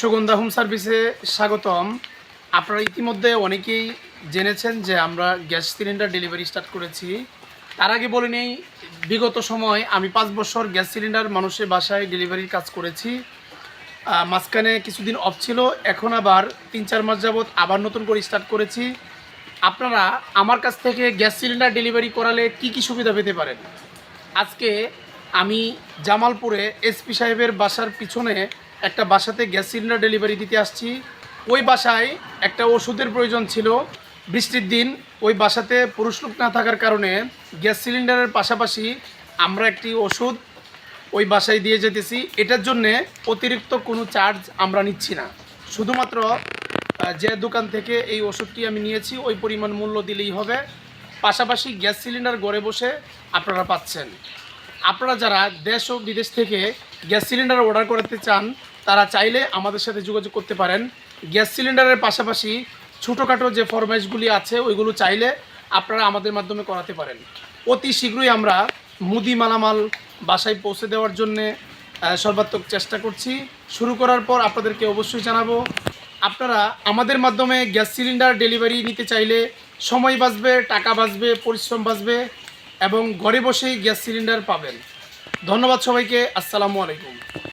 Sugandha home সার্ভিসে স্বাগতম। আপনারা ইতিমধ্যে অনেকেই জেনেছেন যে আমরা গ্যাস সিলিন্ডার ডেলিভারি স্টার্ট করেছি। তার আগে বলে নেই, বিগত সময় আমি পাঁচ বছর গ্যাস সিলিন্ডার মানুষের বাসায় ডেলিভারির কাজ করেছি। মাঝখানে কিছুদিন অফ ছিল, এখন আবার তিন চার মাস যাবৎ আবার নতুন করে স্টার্ট করেছি। আপনারা আমার কাছ থেকে গ্যাস সিলিন্ডার ডেলিভারি করালে কি কি সুবিধা পেতে পারেন? আজকে আমি জামালপুরে এসপি সাহেবের বাসার পিছনে একটা বাসাতে গ্যাস সিলিন্ডার ডেলিভারি দিতে আসছি। ওই বাসায় একটা ওষুধের প্রয়োজন ছিল। বৃষ্টির দিন ওই বাসাতে পুরুষ লোক না থাকার কারণে গ্যাস সিলিন্ডারের পাশাপাশি আমরা একটি ওষুধ ওই বাসায় দিয়ে যেতেছি। এটার জন্যে অতিরিক্ত কোনো চার্জ আমরা নিচ্ছি না। শুধুমাত্র যে দোকান থেকে এই ওষুধটি আমি নিয়েছি, ওই পরিমাণ মূল্য দিলেই হবে। পাশাপাশি গ্যাস সিলিন্ডার ঘরে বসে আপনারা পাচ্ছেন। আপনারা যারা দেশ ও বিদেশ থেকে গ্যাস সিলিন্ডার অর্ডার করতে চান, তারা চাইলে আমাদের সাথে যোগাযোগ করতে পারেন। গ্যাস সিলিন্ডারের পাশাপাশি ছোটোখাটো যে ফরম্যাশগুলি আছে, ওইগুলো চাইলে আপনারা আমাদের মাধ্যমে করাতে পারেন। অতি শীঘ্রই আমরা মুদি মালামাল বাসায় পৌঁছে দেওয়ার জন্যে সর্বাত্মক চেষ্টা করছি। শুরু করার পর আপনাদেরকে অবশ্যই জানাব, আপনারা আমাদের মাধ্যমে গ্যাস সিলিন্ডার ডেলিভারি নিতে চাইলে সময় বাঁচবে, টাকা বাঁচবে, পরিশ্রম বাঁচবে। এবং ঘরে বসেই গ্যাস সিলিন্ডার পাবেন। ধন্যবাদ সবাইকে। আসসালামু আলাইকুম।